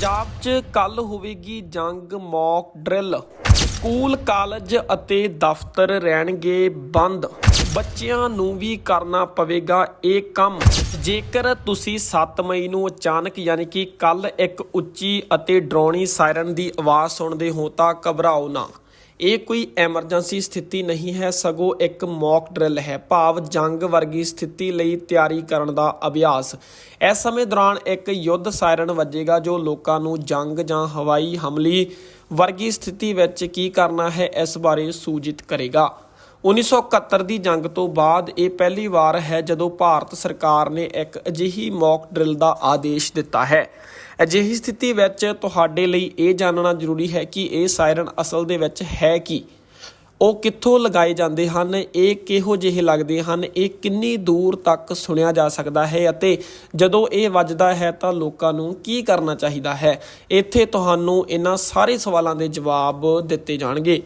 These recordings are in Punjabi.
ਪੰਜਾਬ 'ਚ ਕੱਲ ਹੋਵੇਗੀ ਜੰਗ ਮੌਕ ਡਰਿਲ। ਸਕੂਲ, ਕਾਲਜ ਅਤੇ ਦਫ਼ਤਰ ਰਹਿਣਗੇ ਬੰਦ। ਬੱਚਿਆਂ ਨੂੰ ਵੀ ਕਰਨਾ ਪਵੇਗਾ ਇਹ ਕੰਮ। ਜੇਕਰ ਤੁਸੀਂ 7 ਮਈ ਨੂੰ ਅਚਾਨਕ ਯਾਨੀ ਕਿ ਕੱਲ ਇੱਕ ਉੱਚੀ ਅਤੇ ਡਰਾਉਣੀ ਸਾਇਰਨ ਦੀ ਆਵਾਜ਼ ਸੁਣਦੇ ਹੋ ਤਾਂ ਘਬਰਾਓ ਨਾ। ਇਹ ਕੋਈ ਐਮਰਜੈਂਸੀ ਸਥਿਤੀ ਨਹੀਂ ਹੈ, ਸਗੋਂ ਇੱਕ ਮੌਕ ਡਰਿਲ ਹੈ। ਭਾਵ ਜੰਗ ਵਰਗੀ ਸਥਿਤੀ ਲਈ ਤਿਆਰੀ ਕਰਨ ਦਾ ਅਭਿਆਸ। ਇਸ ਸਮੇਂ ਦੌਰਾਨ ਇੱਕ ਯੁੱਧ ਸਾਇਰਨ ਵੱਜੇਗਾ, ਜੋ ਲੋਕਾਂ ਨੂੰ ਜੰਗ ਜਾਂ ਹਵਾਈ ਹਮਲੇ ਵਰਗੀ ਸਥਿਤੀ ਵਿੱਚ ਕੀ ਕਰਨਾ ਹੈ, ਇਸ ਬਾਰੇ ਸੂਚਿਤ ਕਰੇਗਾ। 1971 ਦੀ ਜੰਗ ਤੋਂ ਬਾਅਦ ਇਹ ਪਹਿਲੀ ਵਾਰ ਹੈ ਜਦੋਂ ਭਾਰਤ ਸਰਕਾਰ ਨੇ ਇੱਕ ਅਜਿਹੀ ਮੌਕ ਡਰਿਲ ਦਾ ਆਦੇਸ਼ ਦਿੱਤਾ ਹੈ। ਅਜਿਹੀ ਸਥਿਤੀ ਵਿੱਚ ਤੁਹਾਡੇ ਲਈ ਇਹ ਜਾਣਨਾ ਜ਼ਰੂਰੀ ਹੈ ਕਿ ਇਹ ਸਾਇਰਨ ਅਸਲ ਦੇ ਵਿੱਚ ਹੈ ਕੀ। ਉਹ ਕਿੱਥੋਂ ਲਗਾਏ ਜਾਂਦੇ ਹਨ, ਇਹ ਕਿਹੋ ਜਿਹੇ ਲੱਗਦੇ ਹਨ, ਇਹ ਕਿੰਨੀ ਦੂਰ ਤੱਕ ਸੁਣਿਆ ਜਾ ਸਕਦਾ ਹੈ ਅਤੇ ਜਦੋਂ ਇਹ ਵੱਜਦਾ ਹੈ ਤਾਂ ਲੋਕਾਂ ਨੂੰ ਕੀ ਕਰਨਾ ਚਾਹੀਦਾ ਹੈ? ਇੱਥੇ ਤੁਹਾਨੂੰ ਇਹਨਾਂ ਸਾਰੇ ਸਵਾਲਾਂ ਦੇ ਜਵਾਬ ਦਿੱਤੇ ਜਾਣਗੇ।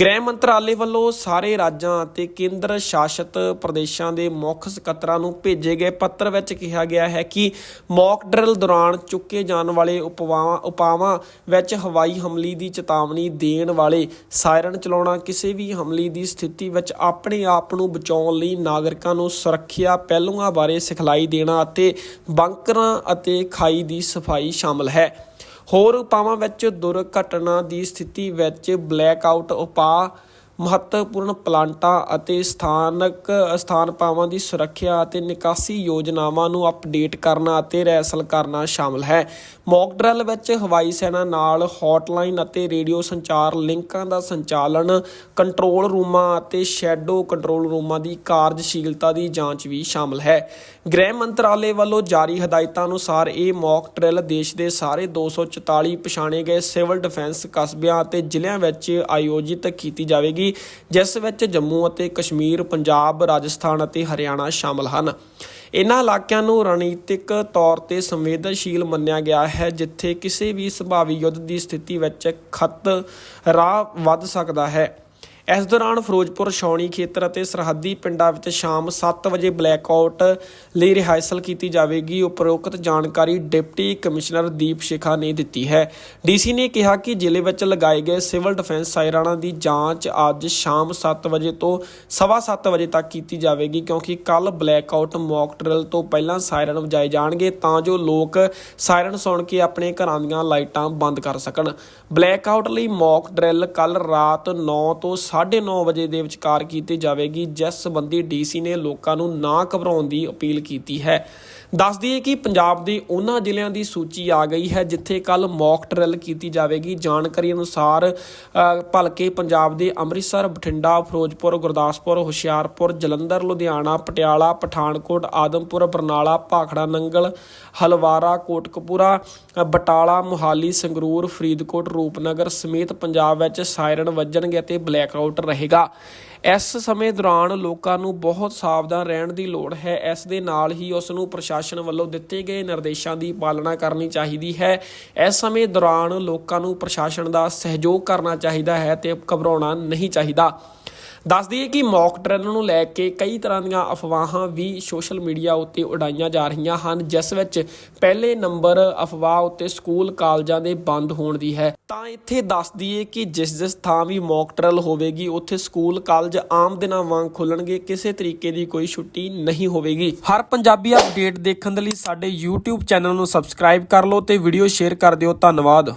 ਗ੍ਰਹਿ ਮੰਤਰਾਲੇ ਵੱਲੋਂ ਸਾਰੇ ਰਾਜਾਂ ਅਤੇ ਕੇਂਦਰ ਸ਼ਾਸਿਤ ਪ੍ਰਦੇਸ਼ਾਂ ਦੇ ਮੁੱਖ ਸਕੱਤਰਾਂ ਨੂੰ ਭੇਜੇ ਗਏ ਪੱਤਰ ਵਿੱਚ ਕਿਹਾ ਗਿਆ ਹੈ ਕਿ ਮੌਕ ਡਰਿਲ ਦੌਰਾਨ ਚੁੱਕੇ ਜਾਣ ਵਾਲੇ ਉਪਵਾਵਾਂ, ਉਪਾਵਾਂ ਵਿੱਚ ਹਵਾਈ ਹਮਲੇ ਦੀ ਚੇਤਾਵਨੀ ਦੇਣ ਵਾਲੇ ਸਾਇਰਨ ਚਲਾਉਣਾ, ਕਿਸੇ ਵੀ ਹਮਲੇ ਦੀ ਸਥਿਤੀ ਵਿੱਚ ਆਪਣੇ ਆਪ ਨੂੰ ਬਚਾਉਣ ਲਈ ਨਾਗਰਿਕਾਂ ਨੂੰ ਸੁਰੱਖਿਆ ਪਹਿਲੂਆਂ ਬਾਰੇ ਸਿਖਲਾਈ ਦੇਣਾ ਅਤੇ ਬੰਕਰਾਂ ਅਤੇ ਖਾਈ ਦੀ ਸਫ਼ਾਈ ਸ਼ਾਮਲ ਹੈ। ਹੋਰ ਉਪਾਵਾਂ ਵਿੱਚ ਦੁਰਘਟਨਾ ਦੀ ਸਥਿਤੀ ਵਿੱਚ ਬਲੈਕ ਆਊਟ ਉਪਾਅ ਮਹੱਤਵਪੂਰਨ ਪਲਾਂਟਾਂ ਅਤੇ ਸਥਾਨਕ ਸਥਾਨ ਪਾਵਾਂ ਦੀ ਸੁਰੱਖਿਆ ਅਤੇ ਨਿਕਾਸੀ ਯੋਜਨਾਵਾਂ ਨੂੰ ਅਪਡੇਟ ਕਰਨਾ ਅਤੇ ਰੈਸਲ ਕਰਨਾ ਸ਼ਾਮਲ ਹੈ। ਮੌਕ ਡਰਿਲ ਵਿੱਚ ਹਵਾਈ ਸੈਨਾ ਨਾਲ ਹੌਟਲਾਈਨ ਅਤੇ ਰੇਡੀਓ ਸੰਚਾਰ ਲਿੰਕਾਂ ਦਾ ਸੰਚਾਲਨ, ਕੰਟਰੋਲ ਰੂਮਾਂ ਅਤੇ ਸ਼ੈਡੋ ਕੰਟਰੋਲ ਰੂਮਾਂ ਦੀ ਕਾਰਜਸ਼ੀਲਤਾ ਦੀ ਜਾਂਚ ਵੀ ਸ਼ਾਮਲ ਹੈ। ਗ੍ਰਹਿ ਮੰਤਰਾਲੇ ਵੱਲੋਂ ਜਾਰੀ ਹਦਾਇਤਾਂ ਅਨੁਸਾਰ ਇਹ ਮੌਕ ਡਰਿਲ ਦੇਸ਼ ਦੇ ਸਾਰੇ 244 ਪਛਾਣੇ ਗਏ ਸਿਵਲ ਡਿਫੈਂਸ ਕਸਬਿਆਂ ਅਤੇ ਜ਼ਿਲ੍ਹਿਆਂ ਵਿੱਚ ਆਯੋਜਿਤ ਕੀਤੀ ਜਾਵੇਗੀ। ਜਿਸ ਵਿੱਚ ਜੰਮੂ ਅਤੇ ਕਸ਼ਮੀਰ, ਪੰਜਾਬ, ਰਾਜਸਥਾਨ ਅਤੇ ਹਰਿਆਣਾ ਸ਼ਾਮਲ ਹਨ। ਇਨ੍ਹਾਂ ਇਲਾਕਿਆਂ ਨੂੰ ਰਣਨੀਤਿਕ ਤੌਰ ਤੇ ਸੰਵੇਦਨਸ਼ੀਲ ਮੰਨਿਆ ਗਿਆ ਹੈ, ਜਿੱਥੇ ਕਿਸੇ ਵੀ ਸੰਭਾਵੀ ਯੁੱਧ ਦੀ ਸਥਿਤੀ ਵਿੱਚ ਖਤ ਰਾਹ ਵੱਧ ਸਕਦਾ ਹੈ। ਇਸ ਦੌਰਾਨ ਫਿਰੋਜ਼ਪੁਰ, ਛਾਉਣੀ ਖੇਤਰ ਅਤੇ ਸਰਹੱਦੀ ਪਿੰਡਾਂ ਵਿੱਚ ਸ਼ਾਮ 7 ਵਜੇ ਬਲੈਕਆਊਟ ਲਈ ਰਿਹਾਇਸਲ ਕੀਤੀ ਜਾਵੇਗੀ। ਉਪਰੋਕਤ ਜਾਣਕਾਰੀ ਡਿਪਟੀ ਕਮਿਸ਼ਨਰ ਦੀਪ ਸ਼ਿਖਾ ਨੇ ਦਿੱਤੀ ਹੈ। ਡੀਸੀ ਨੇ ਕਿਹਾ ਕਿ ਜ਼ਿਲ੍ਹੇ ਵਿੱਚ ਲਗਾਏ ਗਏ ਸਿਵਲ ਡਿਫੈਂਸ ਸਾਇਰਾਨਾਂ ਦੀ ਜਾਂਚ ਅੱਜ ਸ਼ਾਮ 7 ਵਜੇ ਤੋਂ ਸਵਾ ਸੱਤ ਵਜੇ ਤੱਕ ਕੀਤੀ ਜਾਵੇਗੀ ਕਿਉਂਕਿ ਕੱਲ ਬਲੈਕਆਊਟ ਮੌਕ ਡਰਿਲ ਤੋਂ ਪਹਿਲਾਂ ਸਾਇਰਨ ਵਜਾਏ ਜਾਣਗੇ ਤਾਂ ਜੋ ਲੋਕ ਸਾਇਰਨ ਸੁਣ ਕੇ ਆਪਣੇ ਘਰਾਂ ਦੀਆਂ ਲਾਈਟਾਂ ਬੰਦ ਕਰ ਸਕਣ। ਬਲੈਕਆਊਟ ਲਈ ਮੌਕ ਡਰਿਲ ਕੱਲ ਰਾਤ 9 ਤੋਂ 9:30 ਵਜੇ ਦੇ ਵਿਚਕਾਰ ਕੀਤੀ ਜਾਵੇਗੀ, ਜਿਸ ਸੰਬੰਧੀ ਡੀਸੀ ਨੇ ਲੋਕਾਂ ਨੂੰ ਨਾ ਘਬਰਾਉਣ ਦੀ ਅਪੀਲ ਕੀਤੀ ਹੈ। ਦੱਸ ਦਈਏ ਕਿ ਪੰਜਾਬ ਦੇ ਉਹਨਾਂ ਜ਼ਿਲ੍ਹਿਆਂ ਦੀ ਸੂਚੀ ਆ ਗਈ ਹੈ, ਜਿੱਥੇ ਕੱਲ ਮੌਕ ਡਰਿਲ ਕੀਤੀ ਜਾਵੇਗੀ। ਜਾਣਕਾਰੀ ਅਨੁਸਾਰ ਭਲਕੇ ਪੰਜਾਬ ਦੇ ਅੰਮ੍ਰਿਤਸਰ, ਬਠਿੰਡਾ, ਫਿਰੋਜ਼ਪੁਰ, ਗੁਰਦਾਸਪੁਰ, ਹੁਸ਼ਿਆਰਪੁਰ, ਜਲੰਧਰ, ਲੁਧਿਆਣਾ, ਪਟਿਆਲਾ, ਪਠਾਨਕੋਟ, ਆਦਮਪੁਰ, ਬਰਨਾਲਾ, ਭਾਖੜਾ, ਨੰਗਲ, ਹਲਵਾਰਾ, ਕੋਟਕਪੂਰਾ, ਬਟਾਲਾ, ਮੁਹਾਲੀ, ਸੰਗਰੂਰ, ਫਰੀਦਕੋਟ, ਰੂਪਨਗਰ ਸਮੇਤ ਪੰਜਾਬ ਵਿੱਚ ਸਾਇਰਨ ਵੱਜਣਗੇ ਅਤੇ ਬਲੈਕਆਊਟ ਰਹੇਗਾ। ਇਸ ਸਮੇਂ ਦੌਰਾਨ ਲੋਕਾਂ ਨੂੰ ਬਹੁਤ ਸਾਵਧਾਨ ਰਹਿਣ ਦੀ ਲੋੜ ਹੈ। ਇਸ ਦੇ ਨਾਲ ਹੀ ਉਸ ਨੂੰ ਪ੍ਰਸ਼ਾਸਨ ਵੱਲੋਂ ਦਿੱਤੇ ਗਏ ਨਿਰਦੇਸ਼ਾਂ ਦੀ ਪਾਲਣਾ ਕਰਨੀ ਚਾਹੀਦੀ ਹੈ। ਇਸ ਸਮੇਂ ਦੌਰਾਨ ਲੋਕਾਂ ਨੂੰ ਪ੍ਰਸ਼ਾਸਨ ਦਾ ਸਹਿਯੋਗ ਕਰਨਾ ਚਾਹੀਦਾ ਹੈ ਤੇ ਘਬਰਾਉਣਾ ਨਹੀਂ ਚਾਹੀਦਾ। ਦੱਸ ਦਈਏ ਕਿ ਮੌਕ ਡਰਿਲ ਨੂੰ ਲੈ ਕੇ ਕਈ ਤਰ੍ਹਾਂ ਦੀਆਂ ਅਫਵਾਹਾਂ ਵੀ ਸੋਸ਼ਲ ਮੀਡੀਆ ਉੱਤੇ ਉਡਾਈਆਂ ਜਾ ਰਹੀਆਂ ਹਨ, ਜਿਸ ਵਿੱਚ ਪਹਿਲੇ ਨੰਬਰ ਅਫਵਾਹ ਉੱਤੇ ਸਕੂਲ ਕਾਲਜਾਂ ਦੇ ਬੰਦ ਹੋਣ ਦੀ ਹੈ। ਤਾਂ ਇੱਥੇ ਦੱਸ ਦਈਏ ਕਿ ਜਿਸ ਜਿਸ ਥਾਂ ਵੀ ਮੌਕ ਡਰਿਲ ਹੋਵੇਗੀ, ਉੱਥੇ ਸਕੂਲ ਕਾਲਜ ਆਮ ਦਿਨਾਂ ਵਾਂਗ ਖੁੱਲਣਗੇ, ਕਿਸੇ ਤਰੀਕੇ ਦੀ ਕੋਈ ਛੁੱਟੀ ਨਹੀਂ ਹੋਵੇਗੀ। ਹਰ ਪੰਜਾਬੀ ਅਪਡੇਟ ਦੇਖਣ ਦੇ ਲਈ ਸਾਡੇ YouTube ਚੈਨਲ ਨੂੰ ਸਬਸਕ੍ਰਾਈਬ ਕਰ ਲਓ ਤੇ ਵੀਡੀਓ ਸ਼ੇਅਰ ਕਰ ਦਿਓ। ਧੰਨਵਾਦ।